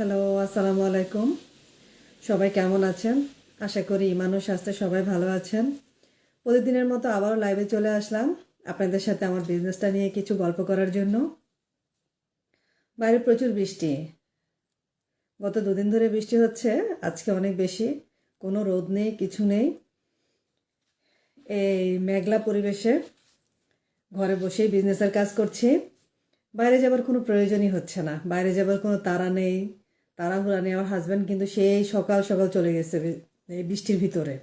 Hello, আসসালামু আলাইকুম। সবাই কেমন আছেন? আশা করি ও স্বাস্থ্যে সবাই ভালো আছেন। প্রতিদিনের মতো আবারও লাইভে চলে আসলাম আপনাদের সাথে আমার বিজনেসটা নিয়ে কিছু গল্প করার জন্য। বাইরে প্রচুর বৃষ্টি। গত দুদিন ধরে বৃষ্টি হচ্ছে, আজকে অনেক বেশি। কোনো রোদ নেই, কিছু নেই। এই মেঘলা পরিবেশে ঘরে বসেই বিজনেসের কাজ করছি। বাইরে যাবার কোনো প্রয়োজনই হচ্ছে না। বাইরে যাবার কোনো তারা নেই। তাড়াহুড়া নেই, আমার হাজব্যান্ড কিন্তু সেই সকাল সকাল চলে গেছে এই বৃষ্টির ভিতরে।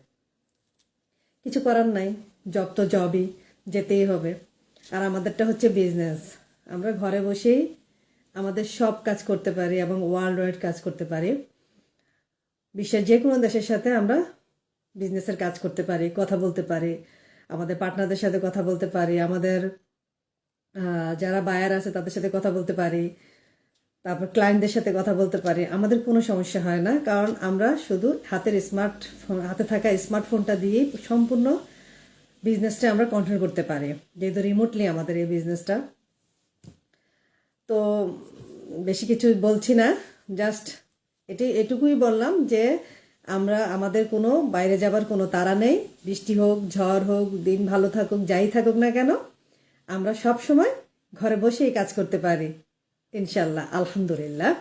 কিছু করার নাই জব তো জবই যেতেই হবে। আর আমাদেরটা হচ্ছে বিজনেস আমরা ঘরে বসেই আমাদের সব কাজ করতে পারি এবং ওয়ার্ল্ড ওয়াইড কাজ করতে পারি। বিশ্বের যে কোনো দেশের সাথে আমরা বিজনেসের কাজ করতে পারি, কথা বলতে পারি, আমাদের পার্টনারদের সাথে কথা বলতে পারি, আমাদের যারা বায়ার আছে তাদের সাথে কথা বলতে পারি। তারপর ক্লায়েন্টদের সাথে কথা বলতে পারি, আমাদের কোনো সমস্যা হয় না, কারণ আমরা শুধু হাতের স্মার্টফোন হাতে থাকা স্মার্টফোনটা দিয়েই সম্পূর্ণ বিজনেসটা আমরা কন্ট্রোল করতে পারি, যেহেতু রিমোটলি আমাদের এই বিজনেসটা তো বেশি কিছু বলছি না জাস্ট এটি, এটুকুই বললাম যে আমরা, আমাদের কোনো বাইরে যাবার কোনো তাড়া নেই, বৃষ্টি হোক, ঝড় হোক, দিন ভালো থাকুক, যাই থাকুক না কেন, আমরা সব সময় ঘরে বসেই কাজ করতে পারি। ইনশাল্লাহ আলহামদুলিল্লাহ।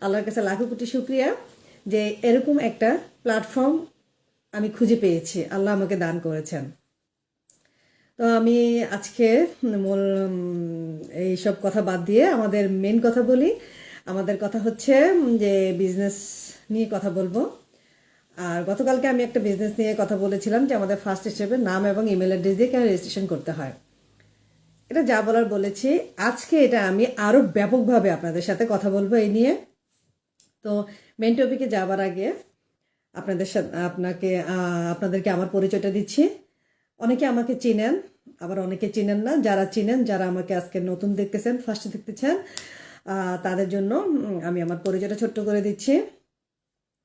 আল্লাহর কাছে লাখো কোটি শুক্রিয়া যে এরকম একটা প্ল্যাটফর্ম আমি খুঁজে পেয়েছি। আল্লাহ আমাকে দান করেছেন। তো আমি আজকে মূল এই সব কথা বাদ দিয়ে আমাদের মেন কথা বলি। আমাদের কথা হচ্ছে যে বিজনেস নিয়ে কথা বলব। আর গতকালকে আমি একটা বিজনেস নিয়ে কথা বলেছিলাম যে আমাদের ফার্স্ট স্টেপে নাম এবং ইমেল অ্যাড্রেস দিয়ে কেন রেজিস্ট্রেশন করতে হয়। এটা যা বলার বলেছি। আজকে এটা আমি আরও ব্যাপকভাবে আপনাদের সাথে কথা বলব এই নিয়ে। তো মেন টপিকে যাবার আগে আপনাদের সাথে, আপনাকে আপনাদেরকে আমার পরিচয়টা দিচ্ছি। অনেকে আমাকে চিনেন, আবার অনেকে চিনেন না। যারা চিনেন, যারা আমাকে আজকে নতুন দেখতেছেন ফার্স্টে দেখতেছেন তাদের জন্য আমি আমার পরিচয়টা ছোট্ট করে দিচ্ছি।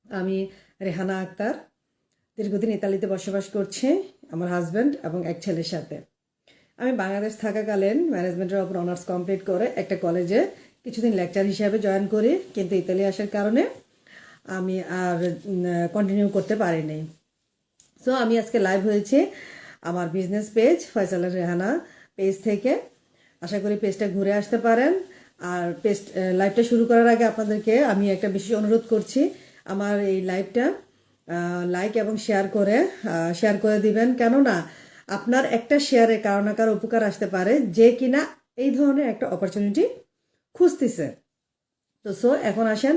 আমি রেহানা আক্তার। দীর্ঘদিন ইতালিতে বসবাস করছি, আমার হাজব্যান্ড এবং এক ছেলের সাথে। আমি বাংলাদেশ থাকাকালীন ম্যানেজমেন্টের ওপর অনার্স কমপ্লিট করে একটা কলেজে কিছুদিন লেকচার হিসাবে জয়েন করি, কিন্তু ইতালি আসার কারণে আমি আর কন্টিনিউ করতে পারিনি। সো আমি আজকে লাইভ হয়েছি আমার বিজনেস পেজ ফয়সালের রেহানা পেজ থেকে। আশা করি পেজটা ঘুরে আসতে পারেন। আর পেজ লাইভটা শুরু করার আগে আপনাদেরকে আমি একটা বিশেষ অনুরোধ করছি। আমার এই লাইভটা লাইক এবং শেয়ার করে শেয়ার করে দিবেন। কেননা আপনার একটা শেয়ারে কারও না কারও উপকার আসতে পারে, যে কিনা এই ধরনের একটা অপরচুনিটি খুঁজতেছে। তো সো এখন আসেন,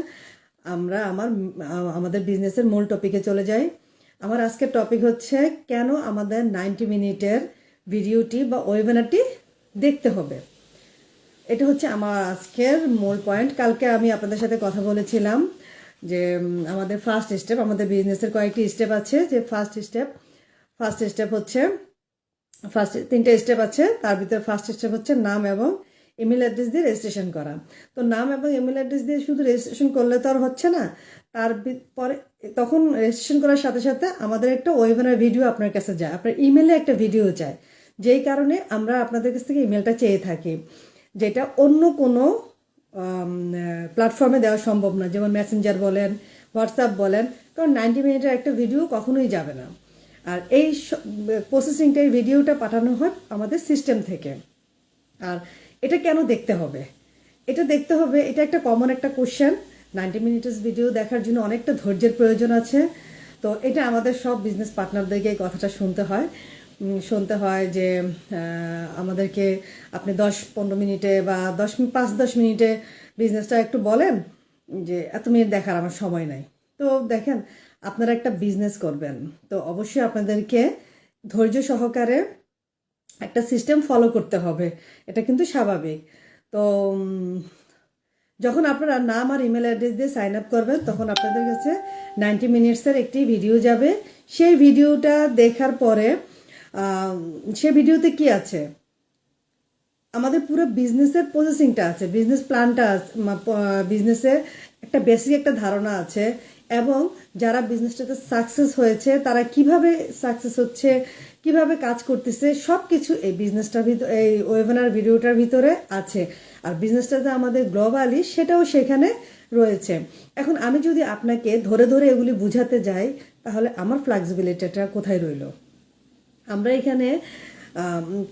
আমরা আমার, আমাদের বিজনেসের মূল টপিকে চলে যাই। আমার আজকের টপিক হচ্ছে, কেন আমাদের নাইনটি মিনিটের ভিডিওটি বা ওয়েবিনারটি দেখতে হবে? এটা হচ্ছে আমার আজকের মূল পয়েন্ট কালকে আমি আপনাদের সাথে কথা বলেছিলাম যে আমাদের ফার্স্ট স্টেপ আমাদের বিজনেসের কয়েকটি স্টেপ আছে। যে ফার্স্ট স্টেপ ফার্স্ট স্টেপ হচ্ছে ফার্স্ট তিনটে স্টেপ আছে। তার ভিতরে ফার্স্ট স্টেপ হচ্ছে নাম এবং ইমেল অ্যাড্রেস দিয়ে রেজিস্ট্রেশন করা। তো নাম এবং ইমেল অ্যাড্রেস দিয়ে শুধু রেজিস্ট্রেশন করলে তো আর হচ্ছে না। তার পরে, তখন রেজিস্ট্রেশন করার সাথে সাথে আমাদের একটা ওয়েবিনার ভিডিও আপনার কাছে যায়। আপনার ইমেলে একটা ভিডিও চায় যেই কারণে আমরা আপনাদের কাছ থেকে ইমেলটা চেয়ে থাকি। যেটা অন্য কোনো প্ল্যাটফর্মে দেওয়া সম্ভব না। যেমন মেসেঞ্জার বলেন হোয়াটসঅ্যাপ বলেন। কারণ নাইনটি মিনিটের একটা ভিডিও কখনোই যাবে না। আর এই প্রসেসিংটা এই ভিডিওটা পাঠানো হয় আমাদের সিস্টেম থেকে। আর এটা কেন দেখতে হবে? এটা দেখতে হবে, এটা একটা কমন একটা কোশ্চেন নাইনটি মিনিটস ভিডিও দেখার জন্য অনেকটা ধৈর্যের প্রয়োজন আছে। তো এটা আমাদের সব বিজনেস পার্টনারদেরকে এই কথাটা শুনতে হয়। শুনতে হয় যে আমাদেরকে আপনি দশ, পনেরো মিনিটে বা দশ, পাঁচ, দশ মিনিটে বিজনেসটা একটু বলেন যে, এত মিনিট দেখার আমার সময় নাই। তো দেখেন আপনারা একটা বিজনেস করবেন। তো অবশ্যই আপনাদেরকে ধৈর্য সহকারে একটা সিস্টেম ফলো করতে হবে। এটা কিন্তু স্বাভাবিক। তো যখন আপনারা নাম আর ইমেল অ্যাড্রেস দিয়ে সাইন আপ করবেন, তখন আপনাদের কাছে নাইনটি মিনিটসের একটি ভিডিও যাবে। সেই ভিডিওটা দেখার পরে সে ভিডিওতে কি আছে? আমাদের পুরো বিজনেসের প্রসেসিংটা আছে। বিজনেস প্ল্যানটা বিজনেসে একটা বেসিক একটা ধারণা আছে। এবং যারা বিজনেসটাতে সাকসেস হয়েছে, তারা কীভাবে সাকসেস হচ্ছে, কীভাবে কাজ করতেছে সব কিছু এই বিজনেসটার ভিতর এই ওয়েবিনার ভিডিওটার ভিতরে আছে। আর বিজনেসটা যে আমাদের গ্লোবালি সেটাও সেখানে রয়েছে। এখন আমি যদি আপনাকে ধরে ধরে এগুলি বুঝাতে যাই, তাহলে আমার ফ্লেক্সিবিলিটিটা কোথায় রইল? আমরা এখানে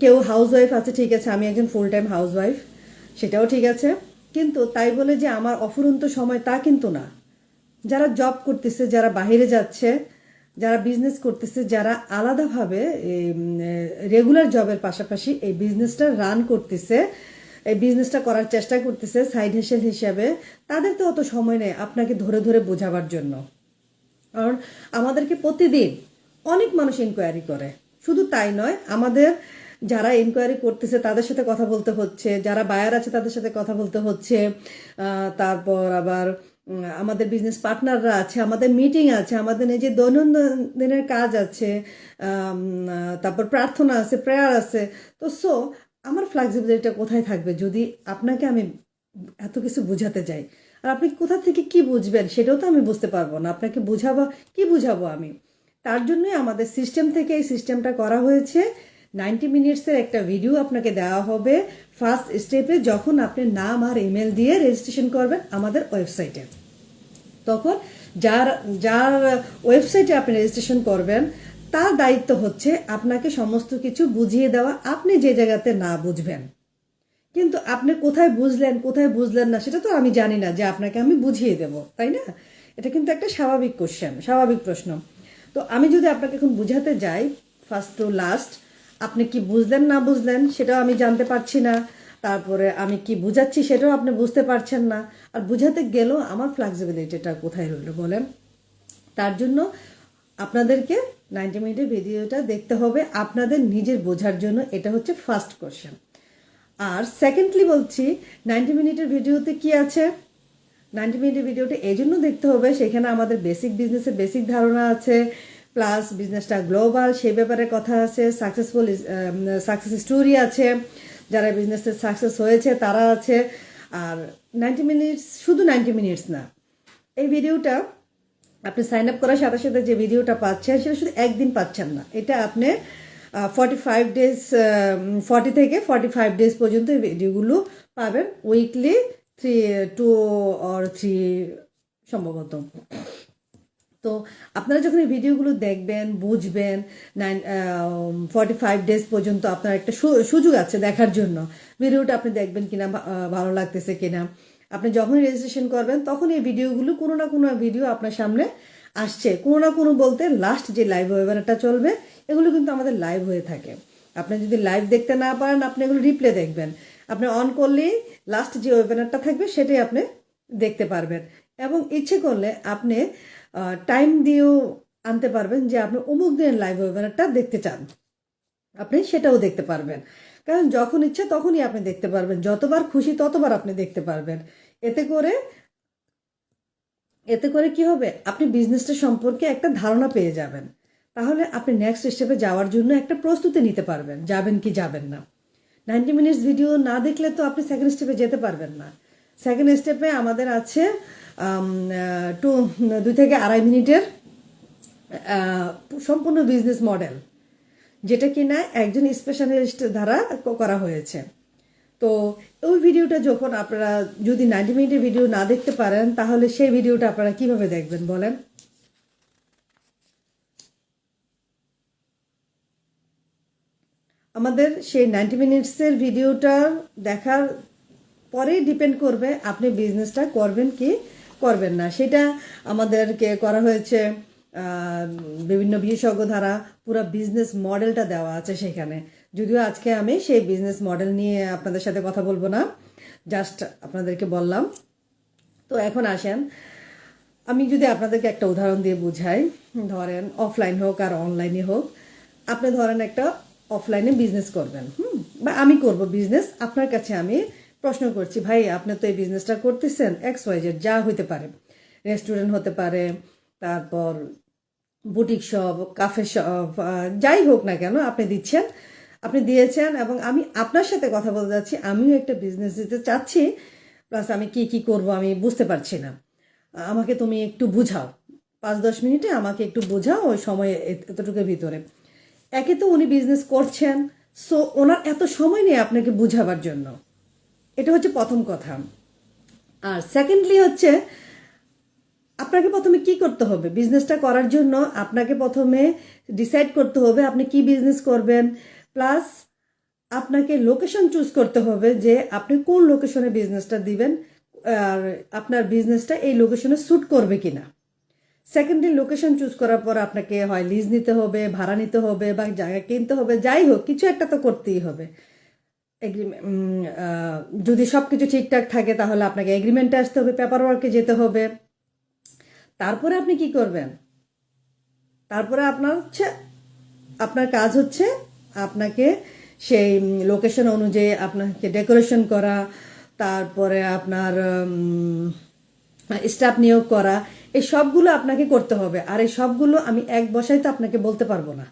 কেউ হাউস ওয়াইফ আছে, ঠিক আছে, আমি একজন ফুল টাইম হাউস ওয়াইফ সেটাও ঠিক আছে। কিন্তু তাই বলে যে আমার অফুরন্ত সময় তা কিন্তু না। যারা জব করতেছে, যারা বাইরে যাচ্ছে, যারা বিজনেস করতেছে, যারা আলাদাভাবে রেগুলার জবের পাশাপাশি এই বিজনেসটা রান করতেছে, এই বিজনেসটা করার চেষ্টা করতেছে সাইড হেসেল হিসাবে, তাদের তো অত সময় নেই আপনাকে ধরে ধরে বোঝাবার জন্য। কারণ আমাদেরকে প্রতিদিন অনেক মানুষ ইনকোয়ারি করে। শুধু তাই নয়, আমাদের যারা ইনকোয়ারি করতেছে তাদের সাথে কথা বলতে হচ্ছে, যারা বায়ার আছে তাদের সাথে কথা বলতে হচ্ছে তারপর আবার আমাদের বিজনেস পার্টনাররা আছে, আমাদের মিটিং আছে, আমাদের নিজের দৈনন্দিনের কাজ আছে তারপর প্রার্থনা আছে প্রেয়ার আছে। তো সো আমার ফ্লেক্সিবিলিটিটা কোথায় থাকবে? যদি আপনাকে আমি এত কিছু বুঝাতে যাই, আর আপনি কোথা থেকে কি বুঝবেন সেটাও তো আমি বুঝতে পারব না। আপনাকে বুঝাবো, কি বুঝাবো আমি? তার জন্যই আমাদের সিস্টেম থেকে এই সিস্টেমটা করা হয়েছে। নাইনটি মিনিটসের একটা ভিডিও আপনাকে দেওয়া হবে। ফার্স্ট স্টেপে যখন আপনি নাম আর ইমেল দিয়ে রেজিস্ট্রেশন করবেন আমাদের ওয়েবসাইটে তখন যার যার ওয়েবসাইটে আপনি রেজিস্ট্রেশন করবেন, তার দায়িত্ব হচ্ছে আপনাকে সমস্ত কিছু বুঝিয়ে দেওয়া। আপনি যে জায়গাতে না বুঝবেন। কিন্তু আপনি কোথায় বুঝলেন কোথায় বুঝলেন না, সেটা তো আমি জানি না যে আপনাকে আমি বুঝিয়ে দেব, তাই না? এটা কিন্তু একটা স্বাভাবিক কোশ্চেন স্বাভাবিক প্রশ্ন। তো আমি যদি আপনাকে এখন বুঝাতে যাই ফার্স্ট টু লাস্ট আপনি কি বুঝলেন না বুঝলেন সেটাও আমি জানতে পারছি না। তারপরে আমি কি বুঝাচ্ছি সেটাও আপনি বুঝতে পারছেন না। আর বুঝাতে গেলেও আমার ফ্লেক্সিবিলিটিটা কোথায় রইল বলেন? তার জন্য আপনাদেরকে নাইনটি মিনিটের ভিডিওটা দেখতে হবে আপনাদের নিজের বোঝার জন্য। এটা হচ্ছে ফার্স্ট কোশ্চেন আর সেকেন্ডলি বলছি নাইনটি মিনিটের ভিডিওতে কি আছে? নাইনটি মিনিটের ভিডিওটা এই জন্য দেখতে হবে, সেখানে আমাদের বেসিক বিজনেসের বেসিক ধারণা আছে। প্লাস বিজনেসটা গ্লোবাল সেই ব্যাপারে কথা আছে সাকসেসফুল সাকসেস স্টোরি আছে, যারা বিজনেসের সাকসেস হয়েছে, তারা আছে। আর নাইনটি মিনিটস শুধু নাইনটি মিনিটস না। এই ভিডিওটা আপনি সাইন আপ করার সাথে সাথে যে ভিডিওটা পাচ্ছেন, সেটা শুধু একদিন পাচ্ছেন না। এটা আপনি ফর্টি ফাইভ ডেজ ফর্টি থেকে ফর্টি ফাইভ ডেজ পর্যন্ত এই ভিডিওগুলো পাবেন weekly three two or three সম্ভবত। তো আপনারা যখন এই ভিডিওগুলো দেখবেন, বুঝবেন নাইন ফর্টি ফাইভ ডেজ পর্যন্ত আপনার একটা সুযোগ আছে দেখার জন্য। ভিডিওটা আপনি দেখবেন কিনা ভালো লাগতেছে কিনা। আপনি যখনই রেজিস্ট্রেশন করবেন তখন এই ভিডিওগুলো কোনো না কোনো ভিডিও আপনার সামনে আসছে। কোনো না কোনো বলতে লাস্ট যে লাইভ ওয়েবিনারটা চলবে, এগুলো কিন্তু আমাদের লাইভ হয়ে থাকে। আপনি যদি লাইভ দেখতে না পারেন, আপনি এগুলো রিপ্লে দেখবেন। আপনি অন করলেই লাস্ট যে ওয়েবিনারটা থাকবে, সেটাই আপনি দেখতে পারবেন। এবং ইচ্ছে করলে আপনি টাইম দিয়েও আনতে পারবেন যে আপনি অমুক দিনের লাইভ ওয়েবিনারটা দেখতে চান। আপনি সেটাও দেখতে পারবেন। কারণ যখন ইচ্ছে তখনই আপনি দেখতে পারবেন। যতবার খুশি ততবার আপনি দেখতে পারবেন। এতে করে এতে করে কি হবে? আপনি বিজনেসটা সম্পর্কে একটা ধারণা পেয়ে যাবেন। তাহলে আপনি নেক্সট স্টেপে যাওয়ার জন্য একটা প্রস্তুতি নিতে পারবেন। যাবেন কি যাবেন না। নাইনটি মিনিটস ভিডিও না দেখলে তো আপনি সেকেন্ড স্টেপে যেতে পারবেন না। সেকেন্ড স্টেপে আমাদের আছে টু দুই থেকে আড়াই মিনিটের সম্পূর্ণ বিজনেস মডেল যেটা কি না একজন স্পেশালিস্ট দ্বারা করা হয়েছে। তো ওই ভিডিওটা যখন আপনারা যদি নাইনটি মিনিটের ভিডিও না দেখতে পারেন, তাহলে সেই ভিডিওটা আপনারা কীভাবে দেখবেন বলেন? আমাদের সেই নাইনটি মিনিটসের ভিডিওটা দেখার পরেই ডিপেন্ড করবে আপনি বিজনেসটা করবেন কি করবেন না। সেটা আমাদেরকে করা হয়েছে বিভিন্ন বিশেষজ্ঞ দ্বারা পুরো বিজনেস মডেলটা দেওয়া আছে সেখানে। যদিও আজকে আমি সেই বিজনেস মডেল নিয়ে আপনাদের সাথে কথা বলব না জাস্ট আপনাদেরকে বললাম। তো এখন আসেন। আমি যদি আপনাদেরকে একটা উদাহরণ দিয়ে বুঝাই, ধরেন অফলাইন হোক আর অনলাইনে হোক, আপনি ধরেন একটা অফলাইনে বিজনেস করবেন, হুম? বা আমি করব বিজনেস আপনার কাছে আমি প্রশ্ন করছি, ভাই, আপনি তো এই বিজনেসটা করতেছেন এক্স ওয়াই জেড যা হইতে পারে। রেস্টুরেন্ট হতে পারে, তারপর বুটিক শপ কাফে শপ যাই হোক না কেন, আপনি দিচ্ছেন, আপনি দিয়েছেন এবং আমি আপনার সাথে কথা বলতে যাচ্ছি, আমিও একটা বিজনেস দিতে চাচ্ছি প্লাস আমি কি কি করব আমি বুঝতে পারছি না। আমাকে তুমি একটু বুঝাও, পাঁচ, দশ মিনিটে আমাকে একটু বোঝাও ওই সময় এত- এতটুকুর ভিতরে। একে তো উনি বিজনেস করছেন সো ওনার এত সময় নেই আপনাকে বুঝাবার জন্য। এটা হচ্ছে প্রথম কথা। আর সেকেন্ডলি হচ্ছে, আপনাকে প্রথমে কি করতে হবে? বিজনেসটা করার জন্য আপনাকে প্রথমে ডিসাইড করতে হবে আপনি কি বিজনেস করবেন। প্লাস আপনাকে লোকেশন চুজ করতে হবে যে আপনি কোন লোকেশনে বিজনেসটা দিবেন, আর আপনার বিজনেসটা এই লোকেশনে স্যুট করবে কিনা। সেকেন্ডলি লোকেশন চুজ করার পর আপনাকে হয় লিজ নিতে হবে, ভাড়া নিতে হবে বা জায়গা কিনতে হবে, যাই হোক, কিছু একটা তো করতেই হবে। যদি সব কিছু ঠিকঠাক থাকে তাহলে আপনাকে এগ্রিমেন্টে আসতে হবে পেপার ওয়ার্কে যেতে হবে। তারপরে আপনি কি করবেন? তারপরে আপনার হচ্ছে, আপনার কাজ হচ্ছে আপনাকে সেই লোকেশন অনুযায়ী আপনাকে ডেকোরেশন করা, তারপরে আপনার স্টাফ নিয়োগ করা, এই সবগুলো আপনাকে করতে হবে। আর এই সবগুলো আমি এক বসায় তো আপনাকে বলতে পারব না।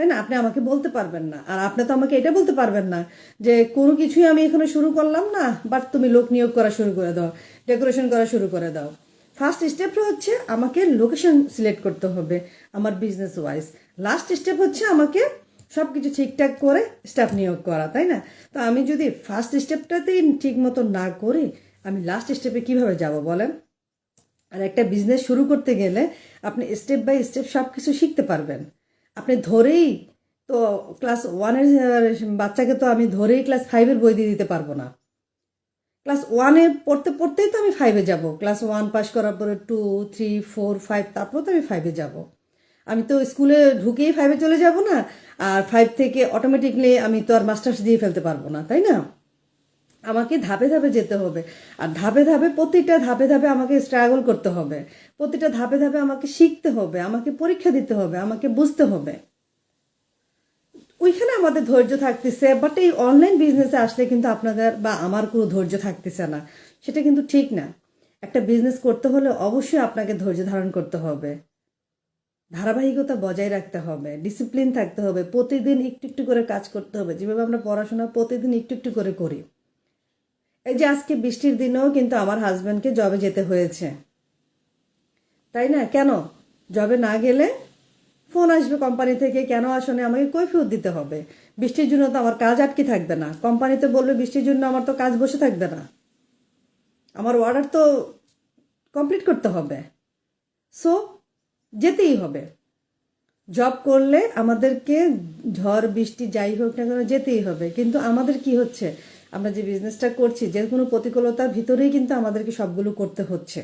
তাই না? আপনি আমাকে বলতে পারবেন না। আর আপনি তো আমাকে এটা বলতে পারবেন না যে কোনো কিছুই আমি এখানে শুরু করলাম না, বাট তুমি লোক নিয়োগ করা শুরু করে দাও, ডেকোরেশন করা শুরু করে দাও। ফার্স্ট স্টেপটা হচ্ছে আমাকে লোকেশন সিলেক্ট করতে হবে আমার বিজনেস ওয়াইজ লাস্ট স্টেপ হচ্ছে আমাকে সব কিছু ঠিকঠাক করে স্টাফ নিয়োগ করা, তাই না? তো আমি যদি ফার্স্ট স্টেপটাতেই ঠিক মতো না করি, আমি লাস্ট স্টেপে কীভাবে যাব বলেন? আর একটা বিজনেস শুরু করতে গেলে আপনি স্টেপ বাই স্টেপ সব কিছু শিখতে পারবেন। আপনি ধরেই তো ক্লাস ওয়ানের বাচ্চাকে তো আমি ধরেই ক্লাস ফাইভের বই দিয়ে দিতে পারব না। ক্লাস ওয়ানে পড়তে, পড়তেই তো আমি ফাইভে যাব। ক্লাস ওয়ান পাস করার পরে টু থ্রি ফোর ফাইভ তারপর তো আমি ফাইভে যাব। আমি তো স্কুলে ঢুকেই ফাইভে চলে যাব না, আর ফাইভ থেকে অটোমেটিকলি আমি তো আর মাস্টার্স দিয়ে ফেলতে পারব না, তাই না? আমাকে ধাপে ধাপে যেতে হবে। আর ধাপে ধাপে প্রতিটা ধাপে ধাপে আমাকে স্ট্রাগল করতে হবে। প্রতিটা ধাপে ধাপে আমাকে শিখতে হবে, আমাকে পরীক্ষা দিতে হবে, আমাকে বুঝতে হবে। ওইখানে আমাদের ধৈর্য থাকতেছে বাট এই অনলাইন বিজনেসে আসলে কিন্তু আপনাদের বা আমার কোনো ধৈর্য থাকতেছে না। সেটা কিন্তু ঠিক না। একটা বিজনেস করতে হলে অবশ্যই আপনাকে ধৈর্য ধারণ করতে হবে। ধারাবাহিকতা বজায় রাখতে হবে ডিসিপ্লিন থাকতে হবে, প্রতিদিন একটু একটু করে কাজ করতে হবে। যেভাবে আমরা পড়াশোনা প্রতিদিন একটু একটু করে করি। এই যে আজকে বৃষ্টির দিনেও কিন্তু আমার হাজব্যান্ডকে জবে যেতে হয়েছে। তাই না? কেন? জবে না গেলে ফোন আসবে কোম্পানি থেকে, কেন আসনে আমাকে কৈফিয়ত দিতে হবে। বৃষ্টির জন্য তো আমার কাজ আটকে থাকবে না। কোম্পানিতে বলবে বৃষ্টির জন্য আমার তো কাজ বসে থাকবে না। আমার অর্ডার তো কমপ্লিট করতে হবে। সো যেতেই হবে। জব করলে আমাদেরকে ঝড়, বৃষ্টি যাই হোক না কেন যেতেই হবে। কিন্তু আমাদের কি হচ্ছে? আমরা যে বিজনেসটা করছি, যে কোনো প্রতিকূলতার ভিতরেই কিন্তু আমাদেরকে সবগুলো করতে হচ্ছে।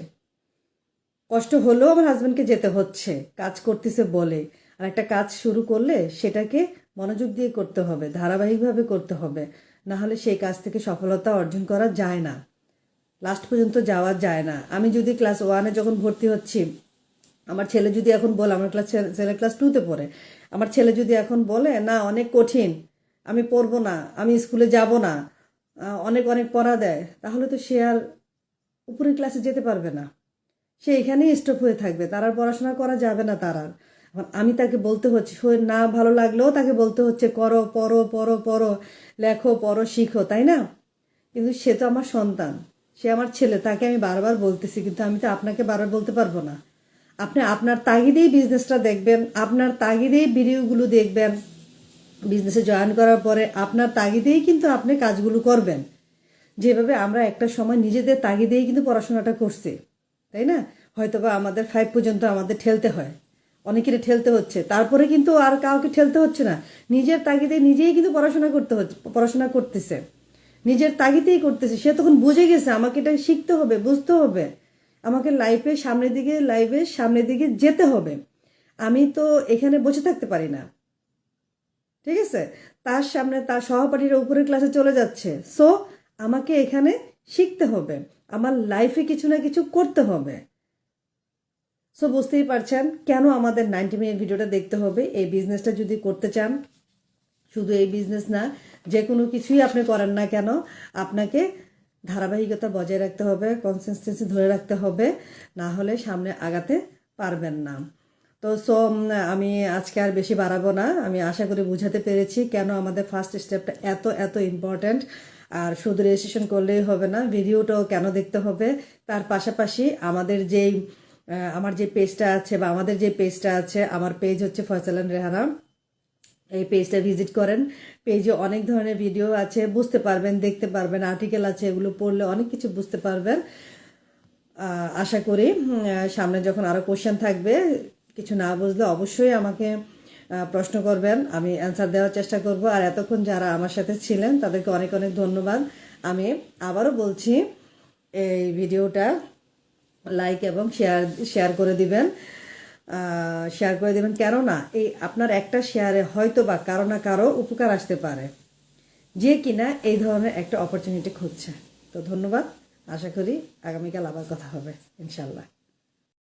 কষ্ট হলেও আমার হাজব্যান্ডকে যেতে হচ্ছে, কাজ করতেছে বলে। আর একটা কাজ শুরু করলে সেটাকে মনোযোগ দিয়ে করতে হবে, ধারাবাহিকভাবে করতে হবে। না হলে সেই কাজ থেকে সফলতা অর্জন করা যায় না। লাস্ট পর্যন্ত যাওয়া যায় না। আমি যদি ক্লাস ওয়ানে যখন ভর্তি হচ্ছি, আমার ছেলে যদি এখন বলে, আমার ক্লাস ছেলে ক্লাস টুতে পড়ে, আমার ছেলে যদি এখন বলে, না, অনেক কঠিন, আমি পড়ব না, আমি স্কুলে যাব না অনেক অনেক পড়া দেয়, তাহলে তো সে আর উপরের ক্লাসে যেতে পারবে না। সে এখানেই স্টপ হয়ে থাকবে, তার আর পড়াশোনা করা যাবে না তার আর। আমি তাকে বলতে হচ্ছে না ভালো লাগলেও তাকে বলতে হচ্ছে, করো, পড়ো পড়ো পড়ো, লেখো, পড়ো, শিখো তাই না? কিন্তু সে তো আমার সন্তান, সে আমার ছেলে, তাকে আমি বারবার বলতেছি, কিন্তু আমি তো আপনাকে বারবার বলতে পারব না। আপনি আপনার তাগিদেই বিজনেসটা দেখবেন, আপনার তাগিদেই ভিডিওগুলো দেখবেন। বিজনেসে জয়েন করার পরে আপনার তাগিদেই কিন্তু আপনি কাজগুলো করবেন। যেভাবে আমরা একটা সময় নিজেদের তাগিদেই কিন্তু পড়াশোনাটা করছি, তাই না? হয়তোবা আমাদের ফাইভ পর্যন্ত আমাদের ঠেলতে হয়, অনেকেরই ঠেলতে হচ্ছে, তারপরে কিন্তু আর কাউকে ঠেলতে হচ্ছে না। নিজের তাগিদে নিজেই কিন্তু পড়াশোনা করতে হচ্ছে, পড়াশোনা করতেছে। নিজের তাগিদেই করতেছে, সে তখন বুঝে গেছে, আমাকে এটা শিখতে হবে, বুঝতে হবে। আমাকে লাইফে সামনের দিকে লাইফে সামনের দিকে যেতে হবে। আমি তো এখানে বসে থাকতে পারি না। ঠিক আছে? তার সামনে তার সহপাঠীরা উপরের ক্লাসে চলে যাচ্ছে। সো আমাকে এখানে শিখতে হবে। আমার লাইফে কিছু না কিছু করতে হবে। সো বুঝতেই পারছেন কেন আমাদের নাইনটি মিনিট ভিডিওটা দেখতে হবে? এই বিজনেসটা যদি করতে চান, শুধু এই বিজনেস না, যে কোনো কিছুই আপনি করেন না কেন, আপনাকে ধারাবাহিকতা বজায় রাখতে হবে কনসিস্টেন্সি ধরে রাখতে হবে, না হলে সামনে আগাতে পারবেন না। তো সো আমি আজকে আর বেশি বাড়াবো না। আমি আশা করি বুঝাতে পেরেছি কেন আমাদের ফার্স্ট স্টেপটা এত এত ইম্পর্ট্যান্ট আর শুধু রেজিস্ট্রেশন করলেই হবে না ভিডিওটাও কেন দেখতে হবে? তার পাশাপাশি আমাদের যেই আমার যে পেজটা আছে বা আমাদের যে পেজটা আছে, আমার পেজ হচ্ছে ফয়সালান রেহানা এই পেজটা ভিজিট করেন। পেজে অনেক ধরনের ভিডিও আছে, বুঝতে পারবেন, দেখতে পারবেন আর্টিকেল আছে, এগুলো পড়লে অনেক কিছু বুঝতে পারবেন। আশা করি সামনে যখন আরও কোশ্চেন থাকবে কিছু না বুঝলে অবশ্যই আমাকে প্রশ্ন করবেন। আমি অ্যান্সার দেওয়ার চেষ্টা করব। আর এতক্ষণ যারা আমার সাথে ছিলেন, তাদেরকে অনেক অনেক ধন্যবাদ। আমি আবারও বলছি, এই ভিডিওটা লাইক এবং শেয়ার শেয়ার করে দিবেন। শেয়ার করে দিবেন কেননা, এই আপনার একটা শেয়ারে হয়তো বা কারও না কারও উপকার আসতে পারে। যে কিনা এই ধরনের একটা অপরচুনিটি খুঁজছে। তো ধন্যবাদ। আশা করি আগামীকাল আবার কথা হবে ইনশাল্লাহ